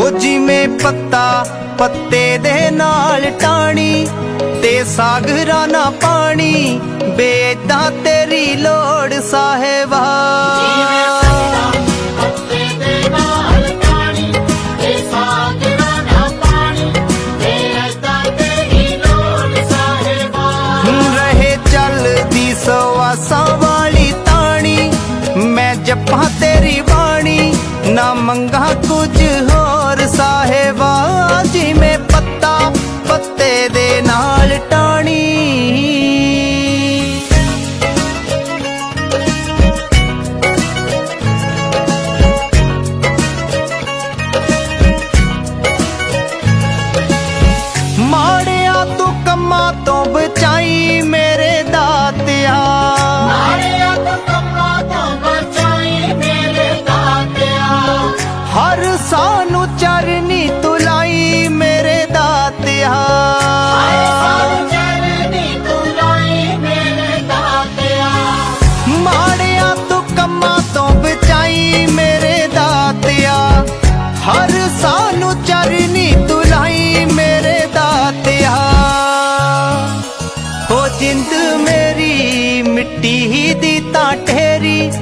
ਉਹ ਜਿਵੇਂ ਪੱਤਾ ਪੱਤੇ ਦੇ ਨਾਲ ਟਾਣੀ ਤੇ ਸਾਗਰਾ ਨਾ ਪਾਣੀ ਬੇਦਾ ਤੇਰੀ ਲੋੜ ਸਾਹਿਬਾ। ਰਹੇ ਚੱਲਦੀ ਸਵਾਸਾਂ ਵਾਲੀ ਤਾਣੀ ਮੈਂ ਜਪਾਂ ਤੇਰੀ ਬਾਣੀ ਨਾ ਮੰਗਾ ਕੁਝ ਹੋ ਜਿਵੇਂ ਜਿੰਦ ਮੇਰੀ, ਮਿੱਟੀ ਹੀ ਦੀ ਤਾਂ ਠੇਰੀ।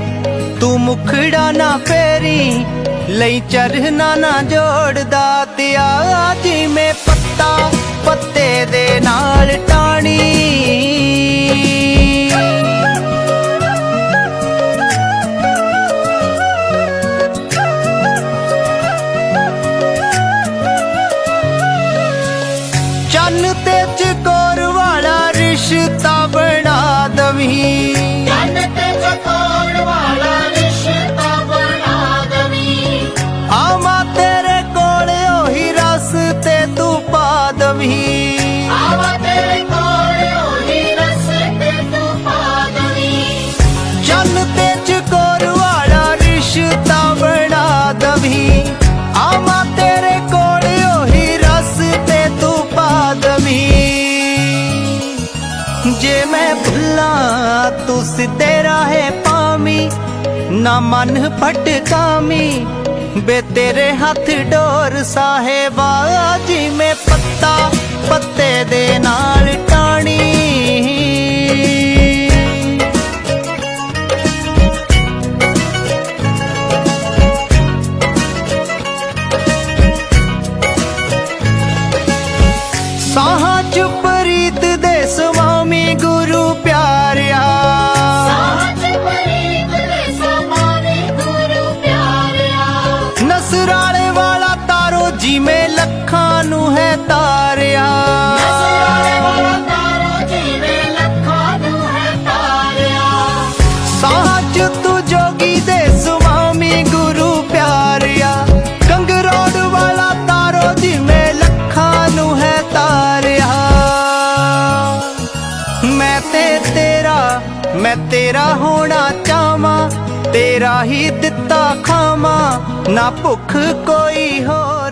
ਤੂੰ ਮੁਖੜਾ ਨਾ ਫੇਰੀ, ਲਈ ਚਰਨਾ ਨਾ ਜੋੜਦਾ। ਤਿਆ ਜਿਵੇਂ ਪੱਤਾ, ਪੱਤੇ ਦੇ ਨਾਲ ਟਾਣੀ। ਚੰਨ ਤੇ ਚਕੋਰ ਵਾਲਾ ਵਾਲਾ ਰਿਸ਼ਤਾ ਬਣਾ ਆਵਾਂ ਤੇਰੇ ਕੋਲ ਉਹੀ ਰਸ ਤੇ ਤੂੰ ਪਾ ਦਵੀਂ। ਆਵਾ ਤੇਰੇ ਕੋਲ ਉਹੀ ਰਸਤੇ ਤੂੰ ਪਾ ਦਵੀਂ। ਤੇ ਚਕੋਰ ਵਾਲਾ ਰਿਸ਼ਤਾ ਬਣਾ ਦਵੀਂ। ਆਵਾਂ ਤੇਰੇ ਕੋਲ ਉਹੀ ਰਸ ਤੇ ਤੂੰ ਪਾ ਦਵੀਂ। ਜੇ ਮੈਂ ਭੁੱਲਾਂ ਤੂੰ ਸਿੱਧੇ ਰਾਹੇ ਪਾਵੀ ਨਾ ਮਨ ਭਟਕਾਮੀ ਬੇ ਤੇਰੇ ਹੱਥ ਡੋਰ ਸਾਹਿਬਾ ਜਿਵੇਂ ਪੱਤਾ ਪੱਤੇ ਦੇ ਨਾਲ ਟਾਣੀ ਤੇਰਾ ਹੋਣਾ ਚਾਹਾਂ ਤੇਰਾ ਹੀ ਦਿੱਤਾ ਖਾਵਾਂ ਨਾ ਭੁੱਖ ਕੋਈ ਹੋਰ।